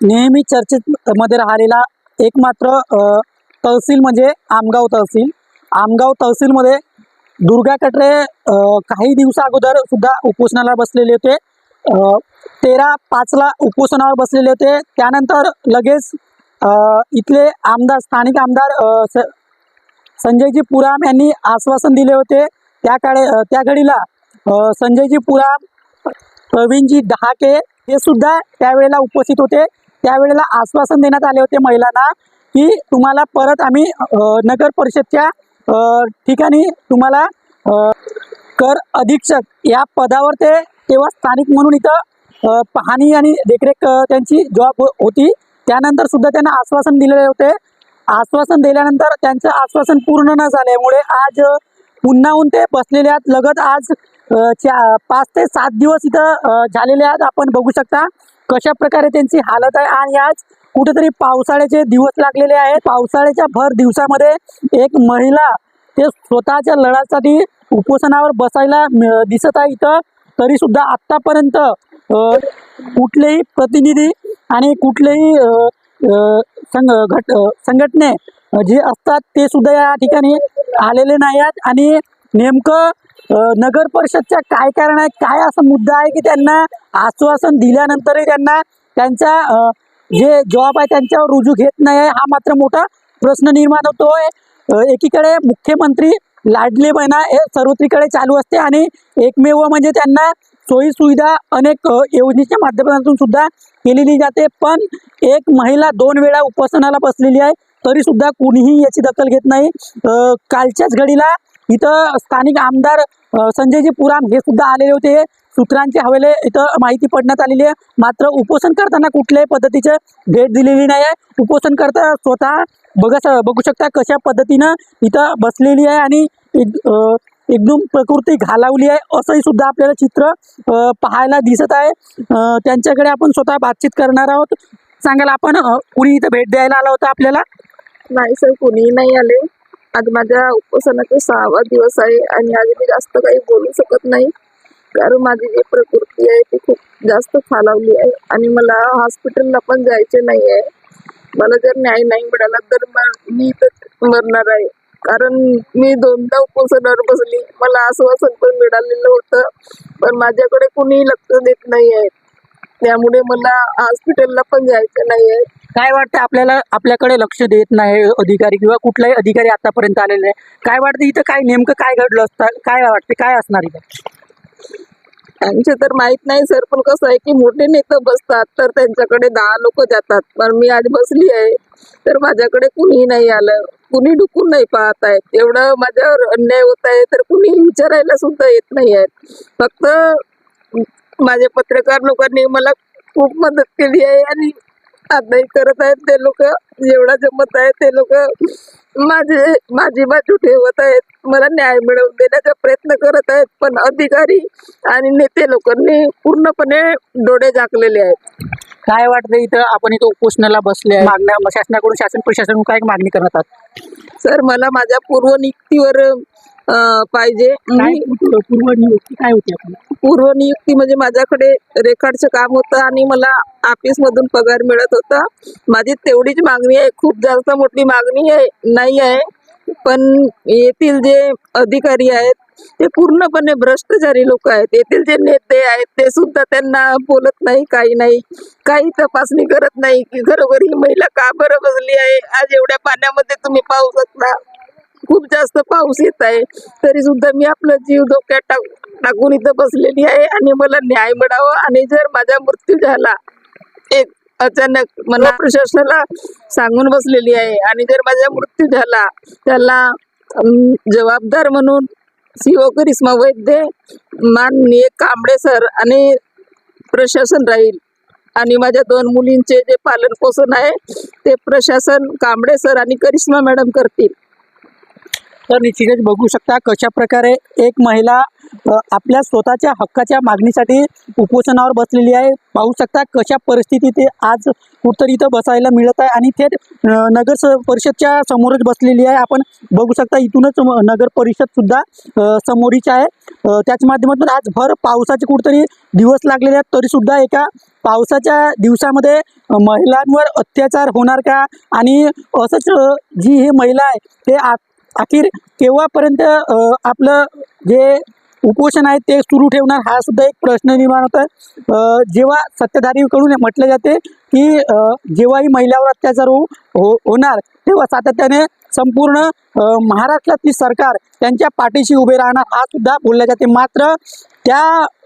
नेहमी चर्चेत मध्ये राहिलेला एकमात्र तहसील म्हणजे आमगाव तहसील. आमगाव तहसीलमध्ये दुर्गा कटरे काही दिवसा अगोदर सुद्धा उपोषणाला बसलेले होते. तेरा पाचला उपोषणावर बसलेले होते. त्यानंतर लगेच इथले आमदार स्थानिक आमदार संजयजी पुराम यांनी आश्वासन दिले होते. त्या काळे त्या घडीला संजयजी पुराम प्रवीणजी डहाके हे सुद्धा त्यावेळेला उपस्थित होते. त्यावेळेला आश्वासन देण्यात आले होते महिलांना की तुम्हाला परत आम्ही नगर परिषदच्या ठिकाणी तुम्हाला कर अधीक्षक या पदावर ते तेव्हा स्थानिक म्हणून इथं पाहणी आणि देखरेख त्यांची जॉब हो-, होती. त्यानंतर सुद्धा त्यांना आश्वासन दिलेले होते. आश्वासन दिल्यानंतर त्यांचं आश्वासन पूर्ण न झाल्यामुळे आज पुन्हाहून ते बसलेले आहेत. लगत आज चा पाच ते सात दिवस इथं झालेले आहेत. आपण बघू शकता. कशा प्रकारे त्यांची हालत आहे? आणि आज कुठेतरी पावसाळ्याचे दिवस लागलेले आहेत. पावसाळ्याच्या भर दिवसामध्ये एक महिला ते स्वतःच्या लढ्यासाठी उपोषणावर बसायला दिसत आहे इथं. तरी सुद्धा आतापर्यंत कुठलेही प्रतिनिधी आणि कुठलेही संघ घट संघटने जे असतात ते सुद्धा या ठिकाणी आलेले नाही आहेत. आणि नेमकं नगर परिषदच्या काय कारण आहे काय असा मुद्दा आहे की त्यांना आश्वासन दिल्यानंतरही त्यांना त्यांचा जे जॉब आहे त्यांच्यावर रुजू घेत नाही आहे हा मात्र मोठा प्रश्न निर्माण होतोय. एकीकडे मुख्यमंत्री लाडले बहिणा हे सर्वत्रीकडे चालू असते आणि एकमेव म्हणजे त्यांना सोयी सुविधा अनेक योजनेच्या माध्यमातून सुद्धा केलेली जाते. पण एक महिला दोन वेळा उपोषणाला बसलेली आहे तरी सुद्धा कुणीही याची दखल घेत नाही. कालच्याच घडीला इथं स्थानिक आमदार संजयजी पुराम हे सुद्धा आलेले होते. सूत्रांचे हवेले इथं माहिती पडण्यात आलेली आहे. मात्र उपोषण करताना कुठल्याही पद्धतीचे भेट दिलेली नाही आहे उपोषण करता स्वतः बघा बघू शकता कशा पद्धतीनं इथं बसलेली आहे आणि एक एकदम प्रकृती घालावली आहे असंही सुद्धा आपल्याला चित्र पाहायला दिसत आहे. त्यांच्याकडे आपण स्वतः बातचीत करणार आहोत. सांगायला आपण कुणी इथं भेट द्यायला आला होता आपल्याला? नाही सर कोणीही नाही आले. आज माझ्या उपोषणाचा सहावा दिवस आहे आणि आज मी जास्त काही बोलू शकत नाही. कारण माझी जी प्रकृती आहे ती खूप जास्त खालावली आहे आणि मला हॉस्पिटलला पण जायचे नाही आहे मला जर न्याय नाही मिळाला तर मी तर मरणार आहे. कारण मी दोनदा उपोषणावर बसली. मला आश्वासन पण मिळालेलं होतं. पण माझ्याकडे कुणीही लक्ष देत नाही आहे त्यामुळे मला हॉस्पिटलला पण जायचं नाही आहे काय वाटतं आपल्याला आपल्याकडे लक्ष देत नाही अधिकारी किंवा कुठलाही अधिकारी आतापर्यंत आलेले नाही? काय वाटतं इथं काय नेमकं काय घडलं असतं? काय वाटते? काय असणार इथं? त्यांचे तर माहीत नाही सर पण कसं आहे की मोठे नेते बसतात तर त्यांच्याकडे दहा लोक जातात. पण मी आज बसली आहे तर माझ्याकडे कुणीही नाही आलं. कुणी डुकून नाही पाहत आहेत. एवढं माझ्यावर अन्याय होत आहे तर कुणी विचारायला सुद्धा येत नाही आहेत. फक्त माझ्या पत्रकार लोकांनी मला खूप मदत केली आहे आणि आताही करत आहेत ते लोक जेवढा जमत आहे ते लोक माझे माझी बाजू ठेवत आहेत. मला न्याय मिळवून देण्याचा प्रयत्न करत आहेत पण अधिकारी आणि नेते लोकांनी पूर्णपणे डोळे झाकलेले आहेत. काय वाटतं इथं? आपण इथं उपोषणाला बसले मागण्या मग शासनाकडून शासन प्रशासनाकडून काय मागणी करत आहात? सर मला माझ्या पूर्व नियुक्तीवर अं, पाहिजे. काय मी पूर्व नियुक्ती काय होती आपण पूर्व नियुक्ती म्हणजे माझ्याकडे रेकॉर्डचं काम होतं आणि मला ऑफिस मधून पगार मिळत होता. माझी तेवढीच मागणी आहे. खूप जास्त मोठी मागणी आहे नाही आहे. पण येथील जे अधिकारी आहेत ते पूर्णपणे भ्रष्टाचारी लोक आहेत. येथील जे नेते आहेत ते सुद्धा त्यांना बोलत नाही काही नाही. काही तपासणी करत नाही की ही महिला का बरं बसली आहे? आज एवढ्या पाण्यामध्ये तुम्ही पाहू शकता. खूप जास्त पाऊस येत आहे. तरी सुद्धा मी आपलं जीव धोक्यात टाक टाकून इथं बसलेली आहे आणि मला न्याय मिळावा आणि जर माझा मृत्यू झाला एक अचानक मला प्रशासनाला सांगून बसलेली आहे आणि जर माझा मृत्यू झाला त्याला जबाबदार म्हणून सीओ करिश्मा वैद्य माननीय कांबळे सर आणि प्रशासन राहील. आणि माझ्या दोन मुलींचे जे पालन पोषण आहे ते प्रशासन कांबळे सर आणि करिश्मा मॅडम करतील. तर निश्चितच बघू शकता कशा प्रकारे एक महिला आपल्या स्वतःच्या हक्काच्या मागणीसाठी उपोषणावर बसलेली आहे. पाहू शकता कशा परिस्थितीत ते आज कुठतरी इथं बसायला मिळत आहे आणि थेट नगर स- परिषदच्या समोरच बसलेली आहे. आपण बघू शकता इथूनच म- नगर परिषद सुद्धा समोरीच आहे. त्याच माध्यमातून आज भर पावसाचे कुठतरी दिवस लागलेले आहेत तरी सुद्धा एका पावसाच्या दिवसामध्ये महिलांवर अत्याचार होणार का? आणि असंच जी ही महिला आहे ते आज अखेर केव्हापर्यंत आपलं जे उपोषण आहे ते सुरू ठेवणार हा सुद्धा एक प्रश्न निर्माण होता जेव्हा सत्ताधारीकडून म्हटलं जाते की जेव्हाही महिलावर अत्याचार हो, हो होणार तेव्हा सातत्याने संपूर्ण महाराष्ट्रातली सरकार त्यांच्या पाठीशी उभे राहणार हा सुद्धा बोलला जाते. मात्र त्या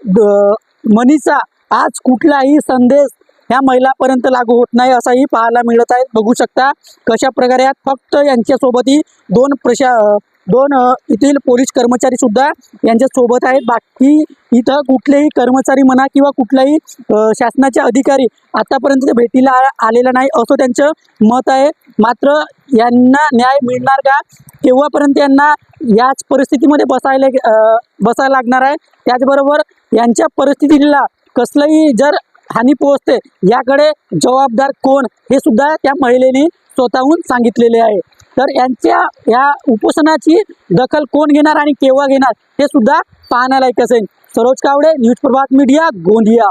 मनीचा म्हणीचा आज कुठलाही संदेश ह्या महिलापर्यंत लागू होत नाही असाही पाहायला मिळत आहे. बघू शकता कशा प्रकारे यात फक्त यांच्यासोबतही दोन प्रशा दोन येथील पोलीस कर्मचारी सुद्धा यांच्या सोबत आहेत. बाकी इथं कुठलेही कर्मचारी म्हणा किंवा कुठलाही शासनाचे अधिकारी आतापर्यंत ते भेटीला आलेला नाही असं त्यांचं मत आहे. मात्र यांना न्याय मिळणार का? केव्हापर्यंत यांना याच परिस्थितीमध्ये बसायला बसायला लागणार आहे? त्याचबरोबर यांच्या परिस्थितीला कसलंही जर हानी पोहोचते. याकडे जबाबदार कोण? हे सुद्धा त्या महिलेने स्वतःहून सांगितलेले आहे. तर यांच्या या उपोषणाची दखल कोण घेणार आणि केव्हा घेणार हे सुद्धा पाहण्यालायक असेल. Saroj Kawade news Prabhat media Gondia.